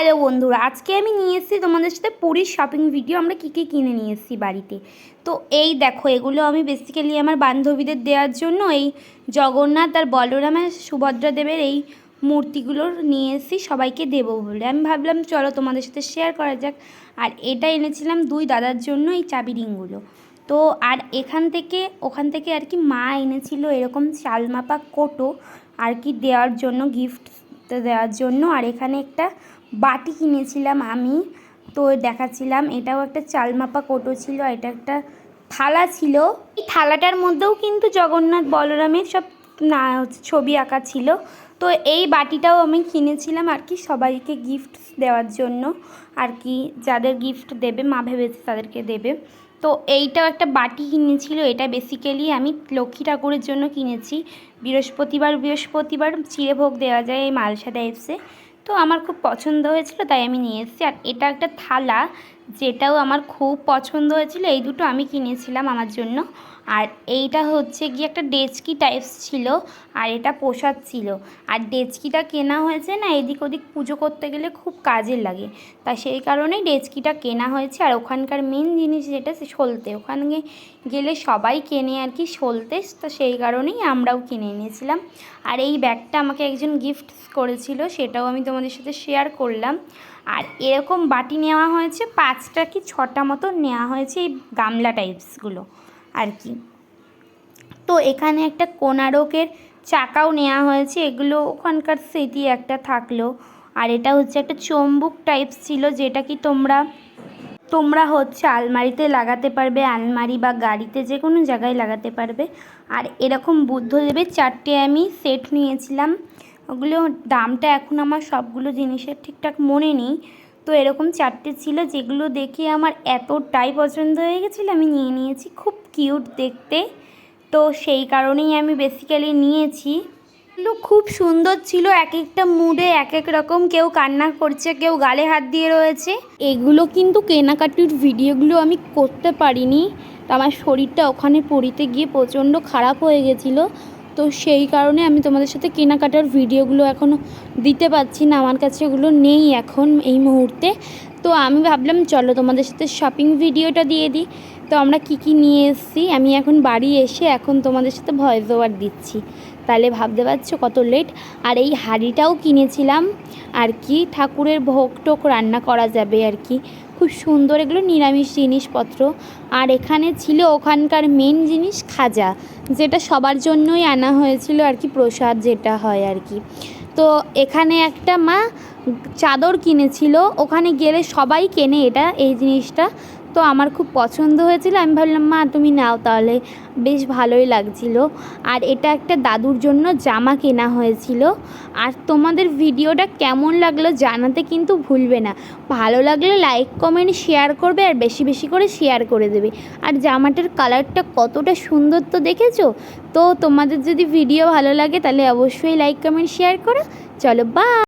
Hello বন্ধুরা, আজকে আমি নিয়ে এসেছি তোমাদের সাথে পুরীর শপিং ভিডিও আমরা কী কী কিনে নিয়ে এসেছি বাড়িতে? তো এই দেখো, এগুলো আমি বেসিক্যালি আমার বান্ধবীদের দেওয়ার জন্য এই জগন্নাথ আর বলরামের সুভদ্রা দেবের এই মূর্তিগুলো নিয়ে এসেছি, সবাইকে দেবো বলে। আমি ভাবলাম, চলো তোমাদের সাথে শেয়ার করা যাক। আর এটা এনেছিলাম দুই দাদার জন্য এই চাবি রিংগুলো। তো আর এখান থেকে, ওখান থেকে আর কি মা এনেছিল এরকম চাল মাপা কোটো আর কি দেওয়ার জন্য গিফট দেওয়ার জন্য। আর এখানে একটা বাটি কিনেছিলাম আমি, তো দেখাচ্ছিলাম। এটাও একটা চাল মাপা কোটো ছিল এটা একটা থালা ছিল। এই থালাটার মধ্যেও কিন্তু জগন্নাথ, বলরামের সব না ছবি আঁকা ছিল। তো এই বাটিটাও আমি কিনেছিলাম আর কি সবাইকে গিফট দেওয়ার জন্য। আর কি যাদের গিফট দেবে, মা ভেবেছে তাদেরকে দেবে। তো এইটাও একটা বাটি কিনেছিল, এটা বেসিক্যালি আমি লক্ষ্মী ঠাকুরের জন্য কিনেছি। বৃহস্পতিবার বৃহস্পতিবার চিড়েভোগ দেওয়া যায় এই মালসা টাইপসে তো আমার খুব পছন্দ হয়েছিল তাই আমি নিয়ে এসেছি। আর এটা একটা থালা যেটাও আমার খুব পছন্দ হয়েছিল, এই দুটো আমি কিনেছিলাম আমার জন্য। আর এইটা হচ্ছে গিয়ে একটা ডেচকি টাইপস ছিল, আর এটা প্রসাদ ছিল। আর ডেচকিটা কেনা হয়েছে না, এদিক ওদিক পুজো করতে গেলে খুব কাজে লাগে। তা সেই কারণেই ডেচকিটা কেনা হয়েছে, আর ওখানকার মেন জিনিস যেটা সে সলতে। ওখানে গেলে সবাই কেনে আর কি সলতে, তো সেই কারণেই আমরাও কিনে এনেছিলাম। আর এই ব্যাগটা আমাকে একজন গিফট করেছিল, সেটাও আমি তোমাদের সাথে শেয়ার করলাম। আর এরকম বাটি নেওয়া হয়েছে, পাঁচটা কি ছটা মতো নেওয়া হয়েছে এই গামলা টাইপসগুলো আর কি। তো এখানে একটা কোনারকের চাকাও নেওয়া হয়েছে, এগুলো ওখানকার স্মৃতি একটা থাকল। আর এটা হচ্ছে একটা চম্বুক টাইপস ছিল, যেটা কি তোমরা তোমরা হচ্ছে আলমারিতে লাগাতে পারবে, আলমারি বা গাড়িতে যে কোনো জায়গায় লাগাতে পারবে। আর এরকম বুদ্ধদেবের চারটে আমি সেট নিয়েছিলাম। ওগুলো দামটা এখন আমার সবগুলো জিনিসের ঠিকঠাক মনে নেই। তো এরকম চারটে ছিল যেগুলো দেখে আমার এতটাই পছন্দ হয়ে গেছিল, আমি নিয়ে নিয়েছি খুব কিউট দেখতে। তো সেই কারণেই আমি বেসিক্যালি নিয়েছি। এগুলো খুব সুন্দর ছিল এক একটা মুডে এক এক রকম, কেউ কান্না করছে, কেউ গালে হাত দিয়ে রয়েছে। এগুলো কিন্তু কেনাকাটির ভিডিওগুলো আমি করতে পারিনি। তো আমার শরীরটা ওখানে পড়িতে গিয়ে প্রচণ্ড খারাপ হয়ে গেছিল। তো সেই কারণে আমি তোমাদের সাথে কেনাকাটার ভিডিওগুলো এখনও দিতে পারছি না। আমার কাছে ওগুলো নেই এখন এই মুহূর্তে। তো আমি ভাবলাম, চলো তোমাদের সাথে শপিং ভিডিওটা দিয়ে দিই। তো আমরা কি কি নিয়ে এসেছি? আমি এখন বাড়ি এসে এখন তোমাদের সাথে ভয়েস ওভার দিচ্ছি। তাহলে ভাবতে পারছ কত লেট আর এই হাঁড়িটাও কিনেছিলাম। আর কি ঠাকুরের ভোগ টোক রান্না করা যাবে আর কি। খুব সুন্দর, এগুলো নিরামিষ জিনিসপত্র। আর এখানে ছিল ওখানকার মেন জিনিস খাজা, যেটা সবার জন্যই আনা হয়েছিল আর কি, প্রসাদ যেটা হয় আর কি। তো এখানে একটা মা চাদর কিনেছিল, ওখানে গেলে সবাই কেনে এটা, এই জিনিসটা। তো আমার খুব পছন্দ হয়েছিল। আমি ভাবলাম, মা, তুমি নাও তাহলে। বেশ ভালোই লাগছিল। আর এটা একটা দাদুর জন্য জামা কেনা হয়েছিল। আর তোমাদের ভিডিওটা কেমন লাগল জানাতে কিন্তু ভুলবে না। ভালো লাগলে লাইক কমেন্ট শেয়ার করবে আর বেশি বেশি করে শেয়ার করে দেবে। আর জামাটার কালারটা কতটা সুন্দর তো দেখেছ? তো তোমাদের যদি ভিডিও ভালো লাগে তাহলে অবশ্যই লাইক কমেন্ট শেয়ার করো। চলো বা